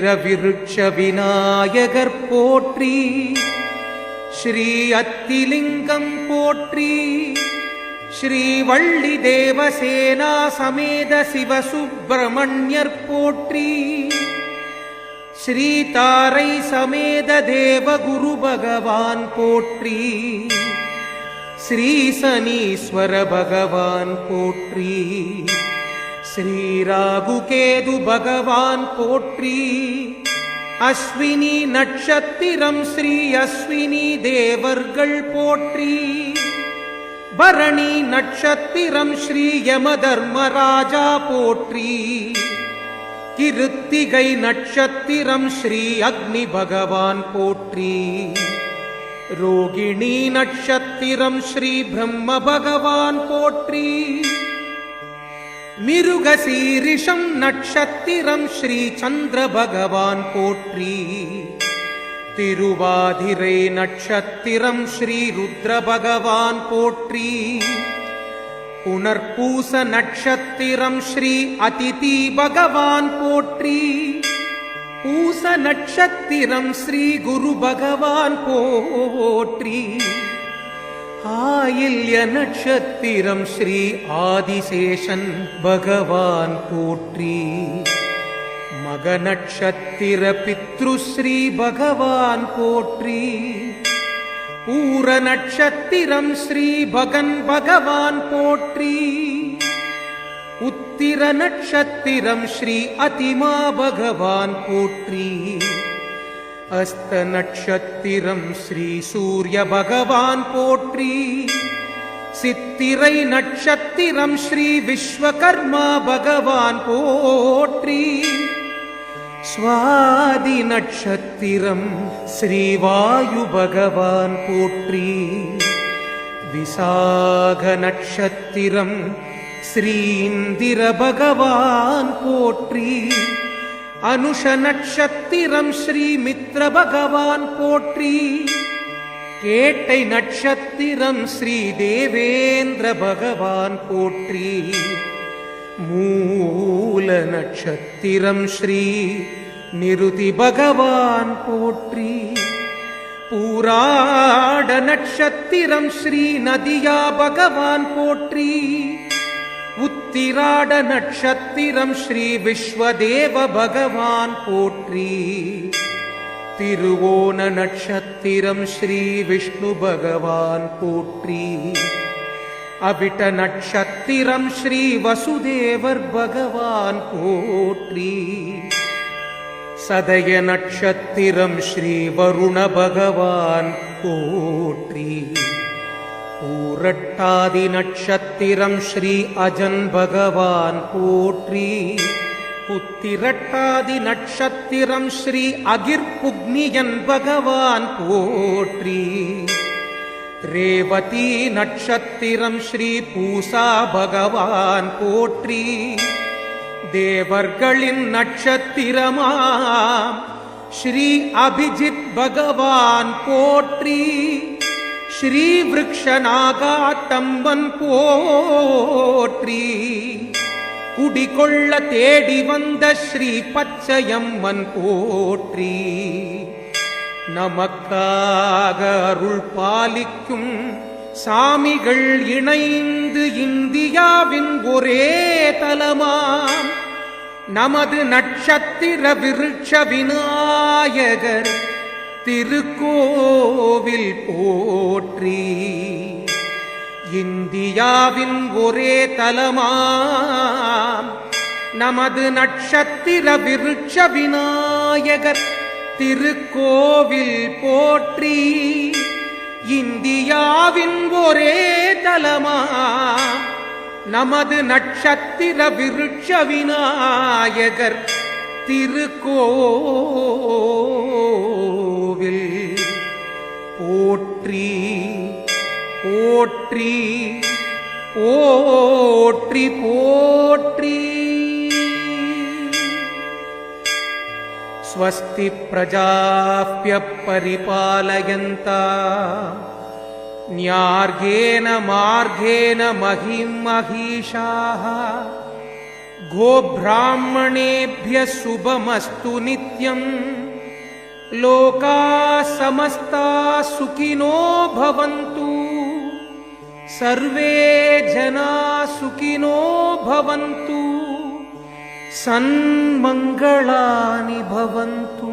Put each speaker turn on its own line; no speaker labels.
விருட்ச விநாயகர் போற்றி ஸ்ரீ அத்திலிங்கம் போற்றி ஸ்ரீ வள்ளி தேவசேனா சமேத சிவசுப்பிரமணியர் போற்றி ஸ்ரீ தாரை சமேத தேவகுரு பகவான் போற்றி ஸ்ரீ சனீஸ்வர பகவான் போற்றி. ஸ்ரீராகுகேது பகவான் போற்றி. அஸ்வினி நட்சத்திரம் ஸ்ரீ அஸ்வினி தேவர்கள் போற்றி. பரணி நட்சத்திரம் ஸ்ரீ யம தர்மராஜா போற்றி. கிருத்திகை நட்சத்திரம் ஸ்ரீ அக்னி பகவான் போற்றி. ரோகிணி நட்சத்திரம் ஸ்ரீ பிரம்ம பகவான் போற்றி. மிருகசீரிஷம் நட்சத்திரம் ஸ்ரீ சந்திர பகவான் போற்றி. திருவாதிரை நட்சத்திரம் ஸ்ரீ ருத்ர பகவான் போற்றி. புனர்பூச நட்சத்திரம் ஸ்ரீ அதிதி பகவான் போற்றி. பூச நட்சத்திரம் ஸ்ரீ குரு பகவான் போற்றி. ஆயில்ய நட்சத்திரம் ஸ்ரீ ஆதிசேஷன் பகவான் போற்றி. மக நட்சத்திர பித்ருஸ்ரீ பகவான் போற்றி. பூர நட்சத்திரம் ஸ்ரீ பகன் பகவான் போற்றி. உத்திர நட்சத்திரம் ஸ்ரீ அதிமா பகவான் போற்றி. அஸ்த நட்சத்திரம் ஸ்ரீ சூரிய பகவான் போற்றி. சித்திரை நட்சத்திரம் ஸ்ரீ விஸ்வகர்மா பகவான் போற்றி. சுவாதி நட்சத்திரம் ஸ்ரீவாயு பகவான் போற்றி. விசாக நட்சத்திரம் ஸ்ரீந்திர பகவான் போற்றி. அனுஷ நட்சத்திரம் ஸ்ரீ மித்ர பகவான் போற்றி. கேட்டை நட்சத்திரம் ஸ்ரீ தேவேந்திர பகவான் போற்றி. மூல நட்சத்திரம் ஸ்ரீ நிருதி பகவான் போற்றி. பூராட நட்சத்திரம் ஸ்ரீ நதியா பகவான் போற்றி. உத்திராட நட்சத்திரம் ஸ்ரீ விஸ்வதேவ பகவான் போற்றி. திருவோண நட்சத்திரம் ஸ்ரீ விஷ்ணு பகவான் போற்றி. அவிட்ட நட்சத்திரம் ஸ்ரீ வசுதேவர் பகவான் போற்றி. சதய நட்சத்திரம் ஸ்ரீ வருண பகவான் போற்றி. பூரட்டாதி நட்சத்திரம் ஸ்ரீ அஜன் பகவான் போற்றி. புத்திரட்டாதி நட்சத்திரம் ஸ்ரீ அகிர்புக்னியன் பகவான் போற்றி. ரேவதி நட்சத்திரம் ஸ்ரீ பூசா பகவான் போற்றி. தேவர்களின் நட்சத்திரமாம் ஸ்ரீ அபிஜித் பகவான் போற்றி. ஸ்ரீவ்ருஷநாகாத்தம்பன் போற்றி. குடிகொள்ள தேடி வந்த ஸ்ரீ பச்சையம்மன் போற்றி. நமக்காக அருள் பாலிக்கும் சாமிகள் இணைந்து இந்தியாவின் ஒரே தலமாம். நமது நட்சத்திர விருட்ச விநாயகர் திருக்கோவில் போற்றி. இந்தியாவின் ஒரே தலமாம். நமது நட்சத்திர விருட்ச விநாயகர் திருக்கோவில் போற்றி. இந்தியாவின் ஒரே தலமாம். நமது நட்சத்திர விருட்ச விநாயகர் திருக்கோவில் போற்றி போற்றி போற்றி போற்றி स्वस्ति प्रजाप्य परिपालयन्ता न्यार्घेन मार्गेण महिं महिषाः गोब्राह्मणेभ्यः शुभमस्तु नित्यम्। लोकाः समस्ता सुखिनो भवन्तु। सर्वे जना सुखिनो भवन्तु। सन्मङ्गलानि भवन्तु